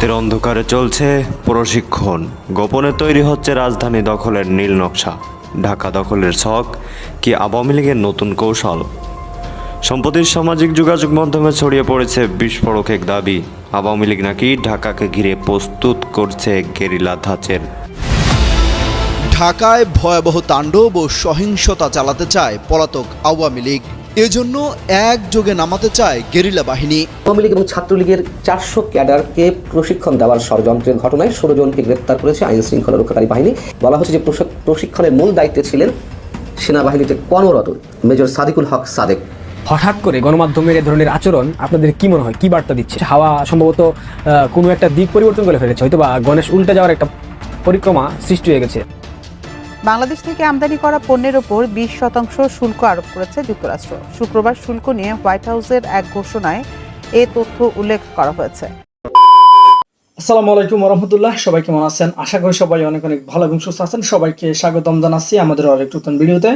রাতের অন্ধকারে চলছে প্রশিক্ষণ। গোপনে তৈরি হচ্ছে রাজধানী দখলের নীল নকশা। ঢাকা দখলের শখ কি আওয়ামী লীগের নতুন কৌশল? সম্প্রতি সামাজিক যোগাযোগ মাধ্যমে ছড়িয়ে পড়েছে বিস্ফোরক এক দাবি। আওয়ামী লীগ নাকি ঢাকাকে ঘিরে প্রস্তুত করছে গেরিলা ধাঁচের। ঢাকায় ভয়াবহ তাণ্ডব ও সহিংসতা চালাতে চায় পলাতক আওয়ামী লীগ। এজন্য একযোগে নামাতে চায় গেরিলা বাহিনী। আওয়ামী লীগ এবং ছাত্রলীগের চারশো ক্যাডারকে প্রশিক্ষণ দেওয়ার ষড়যন্ত্রের ঘটনায় ষোলো জনকে গ্রেপ্তার করেছে আইন শৃঙ্খলা রক্ষাকারী বাহিনী। বলা হচ্ছে যে প্রশিক- প্রশিক্ষণের মূল দায়িত্বে ছিলেন সেনাবাহিনীতে কর্মরত মেজর সাদিকুল হক সাদেক। হঠাৎ করে গণমাধ্যমের এ ধরনের আচরণ আপনাদের কি মনে হয়? কি বার্তা দিচ্ছে? হাওয়া সম্ভবত কোনো একটা দিক পরিবর্তন করে ফেলেছে হয়তো বা গণেশ উল্টে যাওয়ার একটা পরিক্রমা সৃষ্টি হয়ে গেছে। বাংলাদেশ থেকে আমদানি করা পণ্যের ওপর বিশ শতাংশ শুল্ক আরোপ করেছে যুক্তরাষ্ট্র। শুক্রবার শুল্ক নিয়ে হোয়াইট হাউসের এক ঘোষণায় এ তথ্য উল্লেখ করা হয়েছে। আসসালামু আলাইকুম রহমতুল্লাহ সবাই কেমন আছেন? আশা করি সবাই অনেক অনেক ভালো এবং সুস্থ আছেন। সবাইকে স্বাগতম জানাচ্ছি আমাদের আরেক নতুন ভিডিওতে।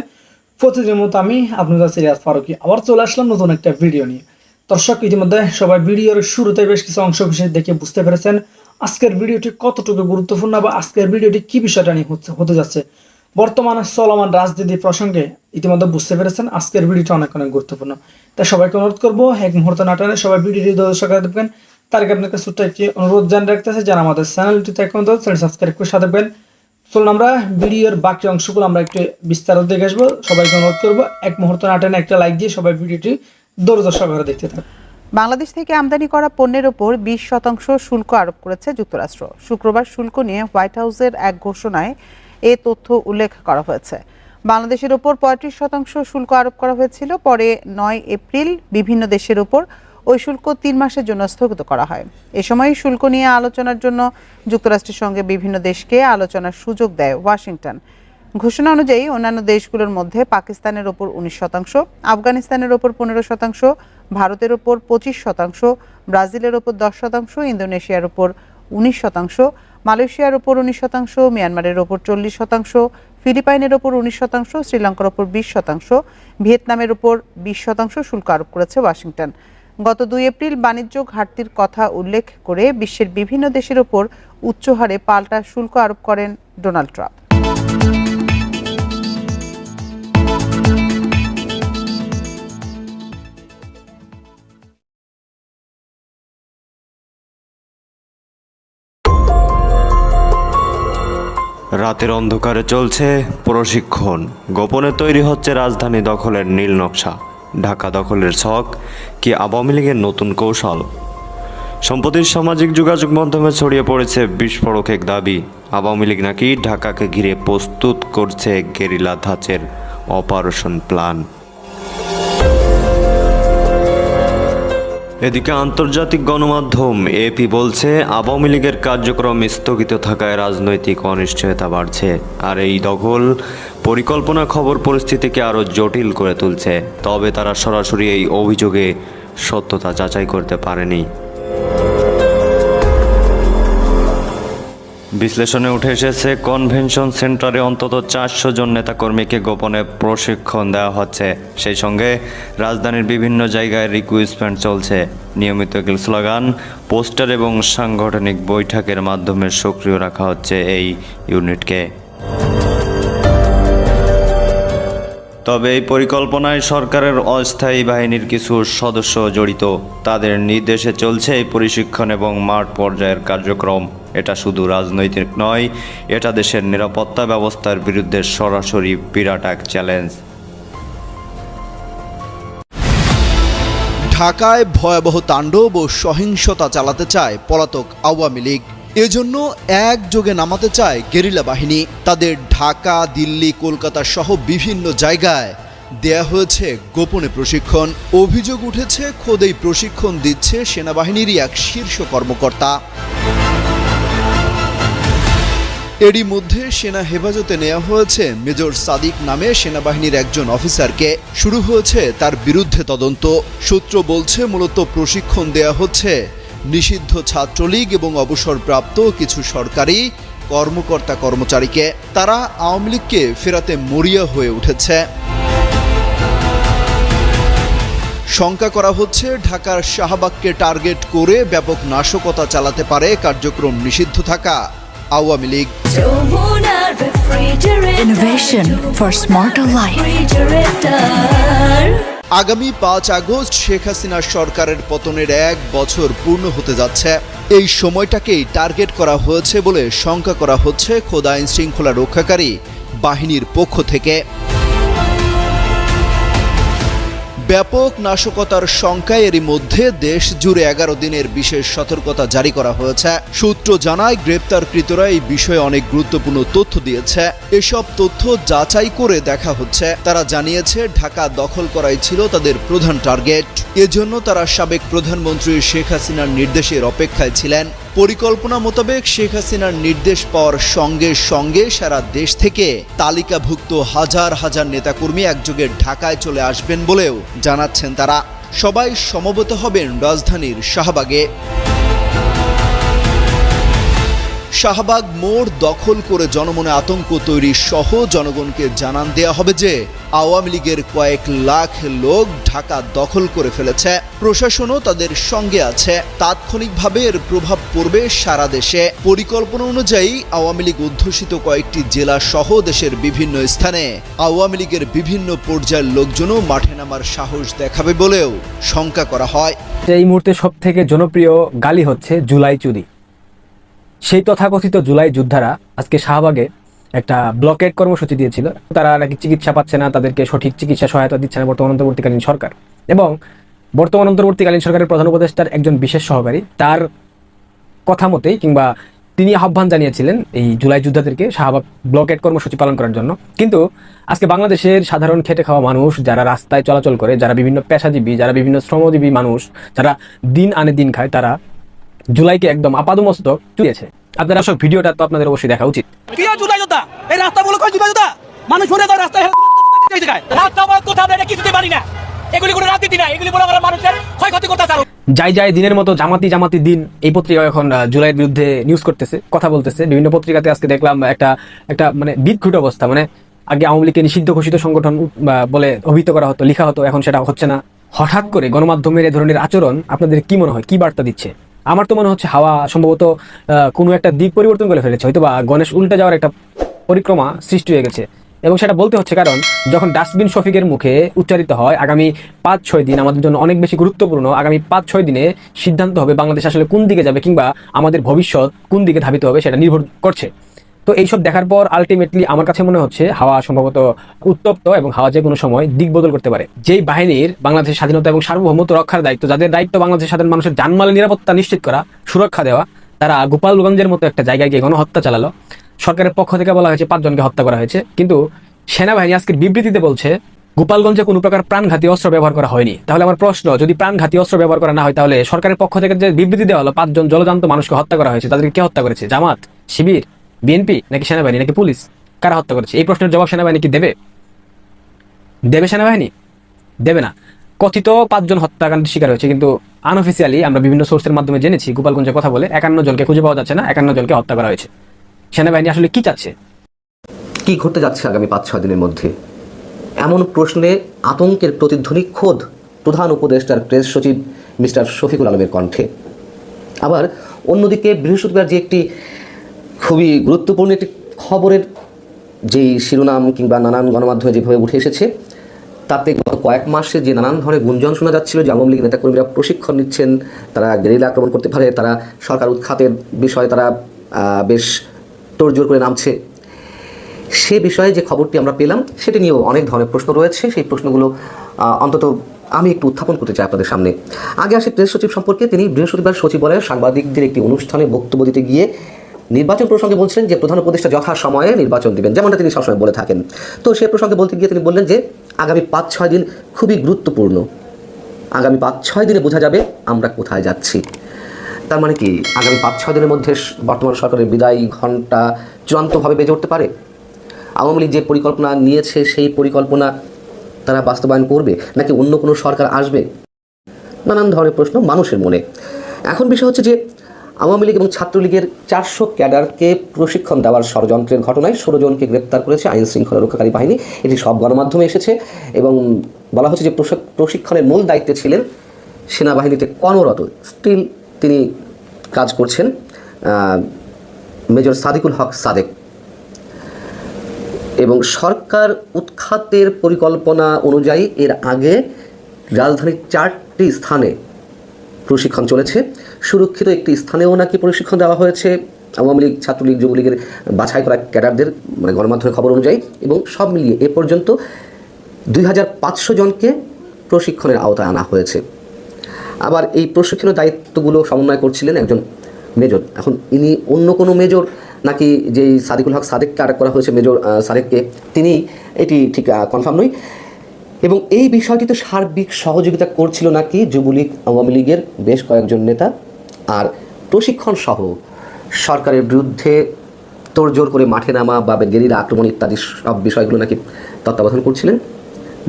প্রতিদিনের মতো আমি আপনাদের সিরিয়াস ফারুকি আবার চলে আসলাম নতুন একটা ভিডিও নিয়ে। দর্শক, ইতিমধ্যে সবাই ভিডিওর শুরুতে বেশ কিছু অংশ বিশেষ দেখে বুঝতে পেরেছেন। আজকের ভিডিওটি কতটুকু গুরুত্বপূর্ণ বা আজকের ভিডিওটি কি বিষয়টা নিয়ে হতে যাচ্ছে বর্তমানে চলমান রাজনীতি প্রসঙ্গে ইতিমধ্যে বুঝতে পেরেছেন আজকের ভিডিওটা অনেক অনেক গুরুত্বপূর্ণ। তাই সবাইকে অনুরোধ করব, এক মুহূর্ত নাটানে সবাই ভিডিওটি দর্শক দেখবেন। তার আগে আপনাকে ছোট্ট একটি অনুরোধ জানিয়ে রাখতেছে, যারা আমাদের চ্যানেলটিতে এখন চ্যানেল সাবস্ক্রাইব করে সাথে দেবেন চলুন আমরা ভিডিওর বাকি অংশগুলো আমরা একটু বিস্তারিত দেখে আসব। সবাইকে অনুরোধ করব, এক মুহূর্ত নাটানে একটা লাইক দিয়ে সবাই ভিডিওটি সহকারে দেখতে থাকুন। বাংলাদেশ থেকে আমদানি করা পণ্যের ওপর বিশ শতাংশ শুল্ক আরোপ করেছে যুক্তরাষ্ট্র। শুক্রবার শুল্ক নিয়ে হোয়াইট হাউসের এক ঘোষণায় এ তথ্য উল্লেখ করা হয়েছে। বাংলাদেশের ওপর পঁয়ত্রিশ শতাংশ শুল্ক আরোপ করা হয়েছিল। পরে নয় এপ্রিল বিভিন্ন দেশের ওপর ওই শুল্ক তিন মাসের জন্য স্থগিত করা হয়। এ সময় শুল্ক নিয়ে আলোচনার জন্য যুক্তরাষ্ট্রের সঙ্গে বিভিন্ন দেশকে আলোচনার সুযোগ দেয় ওয়াশিংটন। ঘোষণা অনুযায়ী অন্যান্য দেশগুলোর মধ্যে পাকিস্তানের ওপর উনিশ শতাংশ, আফগানিস্তানের ওপর পনেরো শতাংশ, ভারতের ওপর পঁচিশ শতাংশ, ব্রাজিলের ওপর দশ শতাংশ, ইন্দোনেশিয়ার ওপর উনিশ শতাংশ মালয়েশিয়ার ওপর উনিশ শতাংশ, মিয়ানমারের ওপর চল্লিশ শতাংশ, ফিলিপাইনের ওপর উনিশ শতাংশ, শ্রীলঙ্কার ওপর বিশ শতাংশ, ভিয়েতনামের ওপর বিশ শতাংশ শুল্ক আরোপ করেছে ওয়াশিংটন। গত দুই এপ্রিল বাণিজ্য ঘাটতির কথা উল্লেখ করে বিশ্বের বিভিন্ন দেশের ওপর উচ্চ হারে পাল্টা শুল্ক আরোপ করেন ডোনাল্ড ট্রাম্প। রাতের অন্ধকারে চলছে প্রশিক্ষণ। গোপনে তৈরি হচ্ছে রাজধানী দখলের নীল নকশা। ঢাকা দখলের ছক কি আওয়ামী লীগের নতুন কৌশল? সম্প্রতির সামাজিক যোগাযোগ মাধ্যমে ছড়িয়ে পড়েছে বিস্ফোরক এক দাবি। আওয়ামী লীগ নাকি ঢাকাকে ঘিরে প্রস্তুত করছে গেরিলা ধাঁচের অপারেশন প্ল্যান। এদিকে আন্তর্জাতিক গণমাধ্যম এপি বলছে, আওয়ামী লীগের কার্যক্রম স্থগিত থাকায় রাজনৈতিক অনিশ্চয়তা বাড়ছে। আর এই দখল পরিকল্পনা খবর পরিস্থিতিকে আরও জটিল করে তুলছে। তবে তারা সরাসরি এই অভিযোগে সত্যতা যাচাই করতে পারেনি। বিশ্লেষণে উঠে এসেছে, কনভেনশন সেন্টারে অন্তত চারশো জন নেতাকর্মীকে গোপনে প্রশিক্ষণ দেওয়া হচ্ছে। সেই সঙ্গে রাজধানীর বিভিন্ন জায়গায় রিক্রুটমেন্ট চলছে। নিয়মিত স্লোগান, পোস্টার এবং সাংগঠনিক বৈঠকের মাধ্যমে সক্রিয় রাখা হচ্ছে এই ইউনিটকে। তবে এই পরিকল্পনায় সরকারের অস্থায়ী বাহিনীর কিছু সদস্য জড়িত। তাদের নির্দেশে চলছে এই প্রশিক্ষণ এবং মাঠ পর্যায়ের কার্যক্রম। এটা শুধু রাজনৈতিক নয়, এটা দেশের নিরাপত্তা ব্যবস্থার বিরুদ্ধে সরাসরি বিরাট এক চ্যালেঞ্জ। ঢাকায় ভয়াবহ তাণ্ডব ও সহিংসতা চালাতে চায় পলাতক আওয়ামী লীগ। এজন্য একযোগে নামাতে চায় গেরিলা বাহিনী। তাদের ঢাকা, দিল্লি, কলকাতা সহ বিভিন্ন জায়গায় দেয়া হয়েছে গোপনে প্রশিক্ষণ। অভিযোগ উঠেছে, খোদেই প্রশিক্ষণ দিচ্ছে সেনাবাহিনীরই এক শীর্ষ কর্মকর্তা। এরই মধ্যে সেনা হেফাজতে নেওয়া হয়েছে। মেজর সাদিক নামে সেনাবাহিনীর একজন অফিসারকে। শুরু হয়েছে তার বিরুদ্ধে তদন্ত। সূত্র বলছে, মূলত প্রশিক্ষণ দেয়া হচ্ছে। নিষিদ্ধ ছাত্রলীগ এবং অবসরপ্রাপ্ত কিছু সরকারি কর্মকর্তা কর্মচারীকে। তারা আওয়ামী লীগকে ফেরাতে মরিয়া হয়ে উঠেছে। শঙ্কা করা হচ্ছে, ঢাকার শাহবাগকে টার্গেট করে ব্যাপক নাশকতা চালাতে পারে কার্যক্রম নিষিদ্ধ থাকা। আওয়ামী লীগ। আগামী পাঁচ আগস্ট শেখ হাসিনার সরকারের পতনের এক বছর পূর্ণ হতে যাচ্ছে। এই সময়টাকেই টার্গেট করা হয়েছে বলে শঙ্কা করা হচ্ছে খোদা আইন শৃঙ্খলা রক্ষাকারী বাহিনীর পক্ষ থেকে। ব্যাপক নাশকতার শঙ্কায় এরই মধ্যে দেশ জুড়ে এগারো দিনের বিশেষ সতর্কতা জারি করা হয়েছে। সূত্র জানায়, গ্রেপ্তারকৃতরা এই বিষয়ে অনেক গুরুত্বপূর্ণ তথ্য দিয়েছে। এসব তথ্য যাচাই করে দেখা হচ্ছে। তারা জানিয়েছে, ঢাকা দখল করাই ছিল তাদের প্রধান টার্গেট। এজন্য তারা সাবেক প্রধানমন্ত্রী শেখ হাসিনার নির্দেশের অপেক্ষায় ছিলেন। পরিকল্পনা মোতাবেক শেখ হাসিনার নির্দেশ পাওয়ার সঙ্গে সঙ্গে সারা দেশ থেকে তালিকাভুক্ত হাজার হাজার নেতাকর্মী একযোগে ঢাকায় চলে আসবেন বলেও জানাচ্ছেন তারা। সবাই সমবেত হবেন রাজধানীর শাহবাগে। শাহবাগ মোড় দখল করে জনমনে আতঙ্ক তৈরি সহ জনগণকে জানান দেয়া হবে যে, আওয়ামী লীগের কয়েক লাখ লোক ঢাকা দখল করে ফেলেছে। প্রশাসনও তাদের সঙ্গে আছে। তাৎক্ষণিকভাবে এর প্রভাব পড়বে সারা দেশে। পরিকল্পনা অনুযায়ী আওয়ামী লীগ অধ্যুষিত কয়েকটি জেলা সহ দেশের বিভিন্ন স্থানে। আওয়ামী লীগের বিভিন্ন পর্যায়ের লোকজনও মাঠে নামার সাহস দেখাবে বলেও শঙ্কা করা হয়। এই মুহূর্তে সব থেকে জনপ্রিয় গালি হচ্ছে জুলাই চুরি। সেই তথাকথিত জুলাই যোদ্ধারা আজকে শাহবাগে একটা ব্লকেট কর্মসূচি দিয়েছিল। তারা নাকি চিকিৎসা পাচ্ছে না, তাদেরকে সঠিক চিকিৎসা সহায়তা দিচ্ছে না বর্তমান অন্তর্বর্তীকালীন সরকার। এবং বর্তমান অন্তর্বর্তীকালীন সরকারের প্রধান উপদেষ্টার একজন বিশেষ সহকারী, তার কথা মতেই কিংবা তিনি আহ্বান জানিয়েছিলেন এই জুলাই যোদ্ধাদেরকে শাহবাগ ব্লকেট কর্মসূচি পালন করার জন্য। কিন্তু আজকে বাংলাদেশের সাধারণ খেটে খাওয়া মানুষ, যারা রাস্তায় চলাচল করে, যারা বিভিন্ন পেশাজীবী, যারা বিভিন্ন শ্রমজীবী মানুষ, যারা দিন আনে দিন খায়, তারা জুলাইকে একদম আপাদমস্তক চুরিয়েছে আপনারা সব ভিডিওটা তো আপনাদের অবশ্যই দেখা উচিত। কি জুলাই যোদ্ধা এই রাস্তাগুলো কই জুলাই যোদ্ধা মানুষ মরে যায় রাস্তায় রাস্তা বন্ধ করতে আমরা এটা কিছুতে পারি না। এগুলি কোনো রাজনীতি না এগুলি বড় বড় মানুষের ক্ষয়ক্ষতি করতে চাও যাই যাই দিনের মতো জামাতি জামাতি দিন এই পত্রিকা এখন জুলাইয়ের বিরুদ্ধে নিউজ করতেছে কথা বলতেছে। বিভিন্ন পত্রিকাতে আজকে দেখলাম একটা একটা মানে বিদঘুট অবস্থা। মানে আগে আওয়ামী লীগকে নিষিদ্ধ ঘোষিত সংগঠন বলে অভিহিত করা হতো লেখা হতো এখন সেটা হচ্ছে না। হঠাৎ করে গণমাধ্যমের এ ধরনের আচরণ আপনাদের কি মনে হয়? কি বার্তা দিচ্ছে? আমার তো মনে হচ্ছে হাওয়া সম্ভবত কোনো একটা দিক পরিবর্তন করে ফেলেছে। হয়তো বা গণেশ উল্টে যাওয়ার একটা পরিক্রমা সৃষ্টি হয়ে গেছে। এবং সেটা বলতে হচ্ছে কারণ, যখন ডাস্টবিন শফিকের মুখে উচ্চারিত হয়, আগামী পাঁচ ছয় দিন আমাদের জন্য অনেক বেশি গুরুত্বপূর্ণ, আগামী পাঁচ ছয় দিনে সিদ্ধান্ত হবে বাংলাদেশ আসলে কোন দিকে যাবে কিংবা আমাদের ভবিষ্যৎ কোন দিকে ধাবিত হবে সেটা নির্ভর করছে। তো এইসব দেখার পর আলটিমেটলি আমার কাছে মনে হচ্ছে হাওয়া সম্ভবত উত্তপ্ত এবং হাওয়া যে কোনো সময় দিক বদল করতে পারে। যেই বাহিনীর বাংলাদেশের স্বাধীনতা এবং সার্বভৌমত্ব রক্ষার দায়িত্ব, যাদের দায়িত্ব বাংলাদেশের সাধারণ মানুষের জানমালের নিরাপত্তা নিশ্চিত করা, সুরক্ষা দেওয়া, তারা গোপালগঞ্জের মতো একটা জায়গায় গিয়ে গণহত্যা চালালো। সরকারের পক্ষ থেকে বলা হয়েছে পাঁচজনকে হত্যা করা হয়েছে। কিন্তু সেনাবাহিনী আজকের বিবৃতিতে বলছে, গোপালগঞ্জে কোনো প্রকার প্রাণঘাতী অস্ত্র ব্যবহার করা হয়নি। তাহলে আমার প্রশ্ন, যদি প্রাণঘাতী অস্ত্র ব্যবহার করা না হয় তাহলে সরকারের পক্ষ থেকে যে বিবৃতি দেওয়া হলো, পাঁচজন জলজান্ত মানুষকে হত্যা করা হয়েছে, তাদেরকে কে হত্যা করেছে? জামাত? শিবির? বিএনপি নাকি সেনাবাহিনী নাকি পুলিশ? কারা হত্যা করেছে? এই প্রশ্নের জবাব সেনাবাহিনী কি দেবে? দেবে সেনাবাহিনী? দেবে না। কথিত পাঁচজন হত্যাকাণ্ডের শিকার হয়েছে, কিন্তু আনঅফিসিয়ালি আমরা বিভিন্ন সোর্সের মাধ্যমে জেনেছি গোপালগঞ্জের কথা বলে একান্ন জনকে খুঁজে পাওয়া যাচ্ছে না, একান্ন জনকে হত্যা করা হয়েছে। সেনাবাহিনী আসলে কি চাচ্ছে? কি ঘটতে যাচ্ছে আগামী পাঁচ, ছয় দিনের মধ্যে? এমন প্রশ্নে আতঙ্কের প্রতিধ্বনি খোদ প্রধান উপদেষ্টার প্রেস সচিব মিস্টার শফিকুল আলমের কণ্ঠে। আবার অন্যদিকে বৃহস্পতিবার যে একটি খুবই গুরুত্বপূর্ণ একটি খবরের যেই শিরোনাম কিংবা নানান গণমাধ্যমে যেভাবে উঠে এসেছে, তাতে গত কয়েক মাসে যে নানান ধরনের গুঞ্জন শোনা যাচ্ছিল, যে আওয়ামী লীগ নেতাকর্মীরা প্রশিক্ষণ নিচ্ছেন, তারা গেরিলা আক্রমণ করতে পারে, তারা সরকার উৎখাতের বিষয়ে তারা বেশ তোড়জোড় করে নামছে। সে বিষয়ে যে খবরটি আমরা পেলাম, সেটি নিয়েও অনেক ধরনের প্রশ্ন রয়েছে। সেই প্রশ্নগুলো অন্তত আমি একটু উত্থাপন করতে চাই আপনাদের সামনে। আগে আসে প্রেস সচিব সম্পর্কে। তিনি বৃহস্পতিবার সচিবালয়ে সাংবাদিকদের একটি অনুষ্ঠানে বক্তব্য দিতে গিয়ে নির্বাচন প্রসঙ্গে বলছিলেন যে প্রধান উপদেষ্টা যথা সময়ে নির্বাচন দিবেন, যেমনটা তিনি সবসময় বলে থাকেন। তো সে প্রসঙ্গে বলতে গিয়ে তিনি বললেন যে, আগামী পাঁচ ছয় দিন খুবই গুরুত্বপূর্ণ। আগামী পাঁচ ছয় দিনে বোঝা যাবে আমরা কোথায় যাচ্ছি। তার মানে কি, আগামী পাঁচ ছয় দিনের মধ্যে বর্তমান সরকারের বিদায় ঘণ্টা চূড়ান্তভাবে বেজে উঠতে পারে? আওয়ামী লীগ যে পরিকল্পনা নিয়েছে, সেই পরিকল্পনা তারা বাস্তবায়ন করবে, নাকি অন্য কোনো সরকার আসবে? নানান ধরনের প্রশ্ন মানুষের মনে। এখন বিষয় হচ্ছে যে আওয়ামী লীগ এবং ছাত্রলীগের চারশো ক্যাডারকে প্রশিক্ষণ দেওয়ার ষড়যন্ত্রের ঘটনায় ষোলো জনকে গ্রেপ্তার করেছে আইন শৃঙ্খলা রক্ষাকারী বাহিনী। এটি সব গণমাধ্যমে এসেছে এবং বলা হচ্ছে যে প্রশিক- প্রশিক্ষণের মূল দায়িত্বে ছিলেন সেনাবাহিনীতে কর্মরত স্টিল তিনি কাজ করছেন মেজর সাদিকুল হক সাদেক। এবং সরকার উৎখাতের পরিকল্পনা অনুযায়ী এর আগে রাজধানীর চারটি স্থানে প্রশিক্ষণ চলেছে। সুরক্ষিত একটি স্থানেও নাকি প্রশিক্ষণ দেওয়া হয়েছে। আওয়ামী লীগ, ছাত্রলীগ, যুবলীগের বাছাই করা ক্যাডারদের মানে গণমাধ্যমের খবর অনুযায়ী এবং সব মিলিয়ে এ পর্যন্ত দুই হাজার পাঁচশো জনকে প্রশিক্ষণের আওতায় আনা হয়েছে। আবার এই প্রশিক্ষণের দায়িত্বগুলো সমন্বয় করছিলেন একজন মেজর। এখন ইনি অন্য কোনো মেজর নাকি যেই সাদিকুল হক সাদেককে আটক করা হয়েছে, মেজর সাদেককে, তিনি এটি ঠিক কনফার্ম নই এবং এই বিষয়টিতে সার্বিক সহযোগিতা করছিল নাকি যুবলীগ, আওয়ামী লীগের বেশ কয়েকজন নেতা আর প্রশিক্ষণ সহ সরকারের বিরুদ্ধে তোড়জোড় করে মাঠে নামা বা গেরিলা আক্রমণ ইত্যাদি সব বিষয়গুলো নাকি তত্ত্বাবধান করছিলেন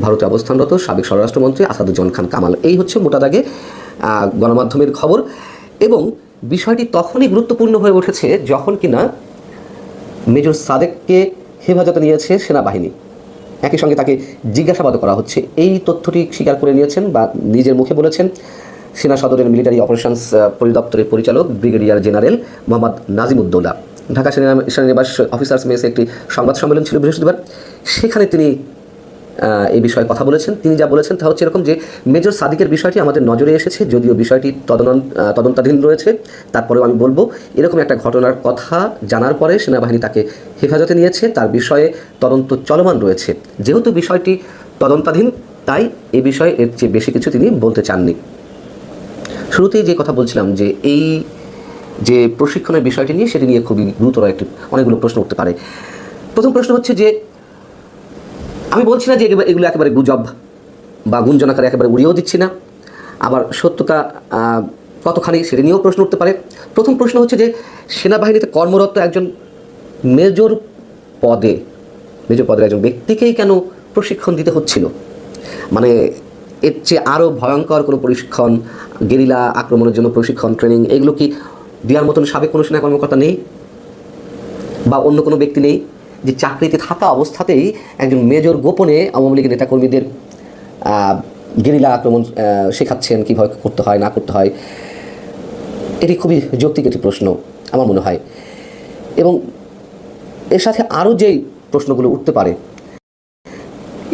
ভারতে অবস্থানরত সাবেক স্বরাষ্ট্রমন্ত্রী আসাদুজ্জামান খান কামাল। এই হচ্ছে মোটা দাগে গণমাধ্যমের খবর এবং বিষয়টি তখনই গুরুত্বপূর্ণ হয়ে উঠেছে যখন কিনা মেজর সাদেককে হেফাজতে নিয়েছে সেনাবাহিনী। একই সঙ্গে তাকে জিজ্ঞাসাবাদ করা হচ্ছে। এই তথ্যটি স্বীকার করে নিয়েছেন বা নিজের মুখে বলেছেন সেনা সদরের মিলিটারি অপারেশনস পরিদপ্তরের পরিচালক ব্রিগেডিয়ার জেনারেল মোহাম্মদ নাজিমুদ্দৌলা। ঢাকা সেনা সেনানিবাস অফিসার্স মেসে একটি সংবাদ সম্মেলন ছিল বৃহস্পতিবার। সেখানে তিনি এই বিষয়ে কথা বলেছেন। তিনি যা বলেছেন তা হচ্ছে এরকম যে, মেজর সাদিকের বিষয়টি আমাদের নজরে এসেছে, যদিও বিষয়টি তদন্ত তদন্তাধীন রয়েছে। তারপরেও আমি বলব, এরকম একটা ঘটনার কথা জানার পরে সেনাবাহিনী তাকে হেফাজতে নিয়েছে। তার বিষয়ে তদন্ত চলমান রয়েছে। যেহেতু বিষয়টি তদন্তাধীন, তাই এ বিষয়ে এর চেয়ে বেশি কিছু তিনি বলতে চাননি। শুরুতেই যে কথা বলছিলাম যে এই যে প্রশিক্ষণের বিষয়টি নিয়ে সেটি নিয়ে খুবই গুরুতর একটি অনেকগুলো প্রশ্ন উঠতে পারে। প্রথম প্রশ্ন হচ্ছে যে, আমি বলছি না যে এগুলো- একেবারে গুজব বা গুঞ্জন আকারে একেবারে উড়িয়েও দিচ্ছি না, আবার সত্যতা কতখানি সেটা নিয়েও প্রশ্ন উঠতে পারে। প্রথম প্রশ্ন হচ্ছে যে, সেনাবাহিনীতে কর্মরত একজন মেজর পদে, মেজর পদের একজন ব্যক্তিকেই কেন প্রশিক্ষণ দিতে হচ্ছিল? মানে এর চেয়ে আরও ভয়ঙ্কর কোনো প্রশিক্ষণ, গেরিলা আক্রমণের জন্য প্রশিক্ষণ ট্রেনিং এগুলো কি দেওয়ার মতন সাবেক কোনো সেনা কর্মকর্তা নেই? বা অন্য কোনো ব্যক্তি নেই যে চাকরিতে থাকা অবস্থাতেই একজন মেজর গোপনে আওয়ামী লীগের নেতাকর্মীদের গেরিলা আক্রমণ শেখাচ্ছেন কীভাবে করতে হয়, না করতে হয়? এটি খুবই যৌক্তিক একটি প্রশ্ন, আমার মনে হয়। এবং এর সাথে আরও যেই প্রশ্নগুলো উঠতে পারে,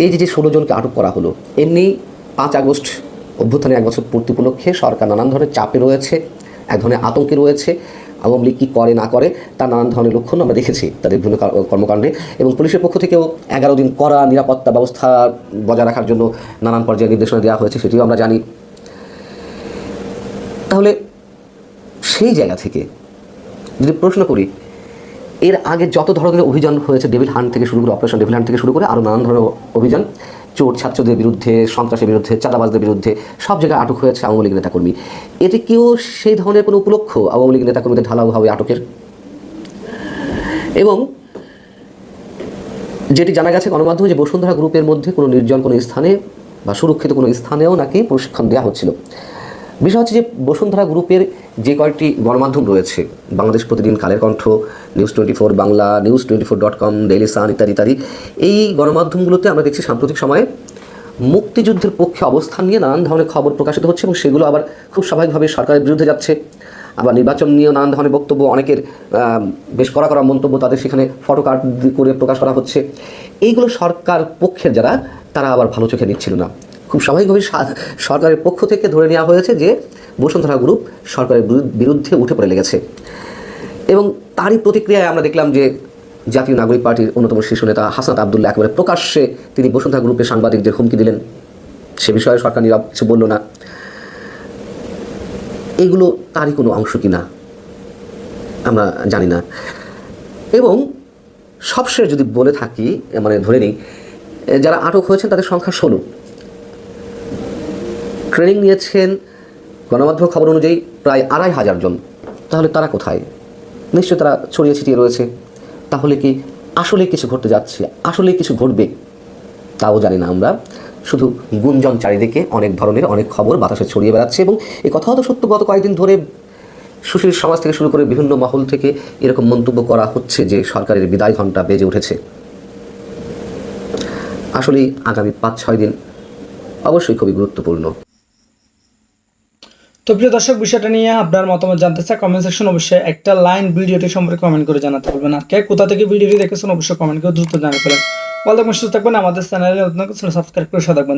এই যে ষোলো জনকে আটক করা হলো, এমনি পাঁচ আগস্ট অভ্যুত্থানের এক বছর পূর্তি উপলক্ষে সরকার নানান ধরনের চাপে রয়েছে, এক ধরনের আতঙ্কে রয়েছে, আওয়ামী লীগ কী করে, না করে তার নানান ধরনের লক্ষণ আমরা দেখেছি তাদের বিভিন্ন কর্মকাণ্ডে এবং পুলিশের পক্ষ থেকেও এগারো দিন কড়া নিরাপত্তা ব্যবস্থা বজায় রাখার জন্য নানান পর্যায়ে নির্দেশনা দেওয়া হয়েছে, সেটিও আমরা জানি। তাহলে সেই জায়গা থেকে যদি প্রশ্ন করি এর আগে যত ধরনের অভিযান হয়েছে ডেভিল হান্ট থেকে শুরু করে অপারেশন ডেভিল হান্ট থেকে শুরু করে আরও নানান ধরনের অভিযান, চোর ছাত্রদের বিরুদ্ধে, সন্ত্রাসের বিরুদ্ধে, চাঁদাবাজদের বিরুদ্ধে, সব জায়গায় আটক হয়েছে আওয়ামী লীগ নেতাকর্মী। এতে কেউ সেই ধরনের কোনো উপলক্ষ আওয়ামী লীগ নেতাকর্মীদের ঢালাওভাবে আটকের? এবং যেটি জানা গেছে গণমাধ্যমে যে বসুন্ধরা গ্রুপের মধ্যে কোনো নির্জন কোনো স্থানে বা সুরক্ষিত কোনো স্থানেও নাকি প্রশিক্ষণ দেওয়া হচ্ছিল। বিষয় হচ্ছে যে বসুন্ধরা গ্রুপের যে কয়েকটি গণমাধ্যম রয়েছে, Bangladesh Pratidin Kaler Kantho news twenty four Bangla news twenty four dot com Daily Sun ইত্যাদি ইত্যাদি, এই গণমাধ্যমগুলোতে আমরা দেখছি সাম্প্রতিক সময়ে মুক্তিযুদ্ধের পক্ষে অবস্থান নিয়ে নানান ধরনের খবর প্রকাশিত হচ্ছে এবং সেগুলো আবার খুব স্বাভাবিকভাবে সরকারের বিরুদ্ধে যাচ্ছে। আবার নির্বাচন নিয়েও নানান ধরনের বক্তব্য অনেকের বেশ করা করা মন্তব্য তাদের সেখানে ফটো কার্ড করে প্রকাশ করা হচ্ছে। এইগুলো সরকার পক্ষের যারা, তারা আবার ভালো চোখে নিচ্ছিল না। খুব স্বাভাবিকভাবে সরকারের পক্ষ থেকে ধরে নেওয়া হয়েছে যে বসুন্ধরা গ্রুপ সরকারের বিরু- বিরুদ্ধে উঠে পড়ে লেগেছে। এবং তারই প্রতিক্রিয়ায় আমরা দেখলাম যে জাতীয় নাগরিক পার্টির অন্যতম শীর্ষ নেতা হাসনাত আবদুল্লাহ একেবারে প্রকাশ্যে তিনি বসুন্ধরা গ্রুপের সাংবাদিকদের হুমকি দিলেন। সে বিষয়ে সরকার নীরব, কিছু বলল না। এগুলো তারই কোনো অংশ কি না আমরা জানি না। এবং সবশেষ যদি বলে থাকি মানে ধরে নিই যারা আটক হয়েছেন তাদের সংখ্যা ষোলো। ট্রেনিং নিয়েছেন গণমাধ্যম খবর অনুযায়ী প্রায় আড়াই হাজার জন। তাহলে তারা কোথায়? নিশ্চয়ই তারা ছড়িয়ে ছিটিয়ে রয়েছে। তাহলে কি আসলে কিছু ঘটতে যাচ্ছে? আসলে কিছু ঘটবে? তাও জানি না আমরা। শুধু গুঞ্জন চারিদিকে অনেক ধরনের অনেক খবর বাতাসে ছড়িয়ে বেড়াচ্ছে এবং এই কথাও তো সত্য, গত কয়েকদিন ধরে সুশীল সমাজ থেকে শুরু করে বিভিন্ন মহল থেকে এরকম মন্তব্য করা হচ্ছে যে সরকারের বিদায় ঘণ্টা বেজে উঠেছে। আসলে আগামী পাঁচ ছয় দিন অবশ্যই খুবই গুরুত্বপূর্ণ। তো প্রিয় দর্শক, বিষয়টা নিয়ে আপনার মতামত জানতে চাই কমেন্ট সেকশন অবশ্যই একটা লাইন ভিডিওটি সম্পর্কে কমেন্ট করে জানাতে বলবেন আর কে কোথা থেকে ভিডিওটি দেখেছেন অবশ্যই কমেন্ট করে দ্রুত জানিয়ে ফেলেন। বলতে সুস্থ থাকবেন, আমাদের চ্যানেলে নতুন সাবস্ক্রাইব করে সাথে থাকবেন।